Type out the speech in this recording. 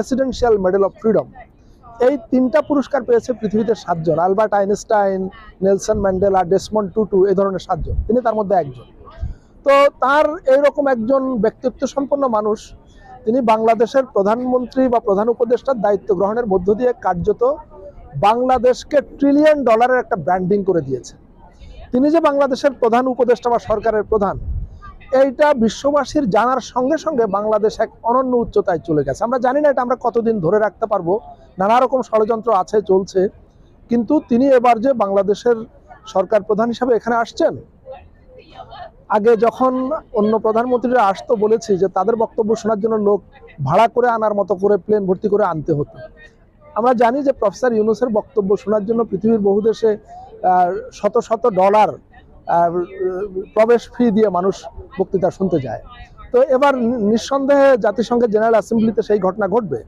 Presidential medal of freedom এই তিনটা পুরস্কার পেয়েছে পৃথিবীতে সাতজন, Albert Einstein, Nelson Mandela, Desmond Tutu, এই ধরনের সাতজন। তিনি তার মধ্যে একজন। তো তার এইরকম একজন ব্যক্তিত্ব সম্পন্ন মানুষ, তিনি বাংলাদেশের প্রধানমন্ত্রী বা প্রধান উপদেষ্টার দায়িত্ব গ্রহণের মধ্য দিয়ে কার্যত বাংলাদেশকে ট্রিলিয়ন ডলারের একটা ব্র্যান্ডিং করে দিয়েছে। তিনি যে বাংলাদেশের প্রধান উপদেষ্টা বা সরকারের প্রধান এইটা বিশ্ববাসীর জানার সঙ্গে সঙ্গে বাংলাদেশ এক অনন্য উচ্চতায় চলে গেছে। আমরা জানি না এটা আমরা কতদিন ধরে রাখতে পারব। নানা রকম ষড়যন্ত্র আছে, চলছে। কিন্তু তিনি এবার যে বাংলাদেশের সরকার প্রধান হিসাবে এখানে আসছেন, আগে যখন অন্য প্রধানমন্ত্রীরা আসতো বলেছি যে তাদের বক্তব্য শোনার জন্য লোক ভাড়া করে আনার মতো করে প্লেন ভর্তি করে আনতে হতো। আমরা জানি যে প্রফেসর ইউনুসের বক্তব্য শোনার জন্য পৃথিবীর বহু দেশে শত শত ডলার প্রবেশ ফি দিয়ে মানুষ বক্তৃতা শুনতে যায়। তো এবার নিঃসন্দেহে জাতিসংঘের জেনারেল অ্যাসেম্বলিতে সেই ঘটনা ঘটবে।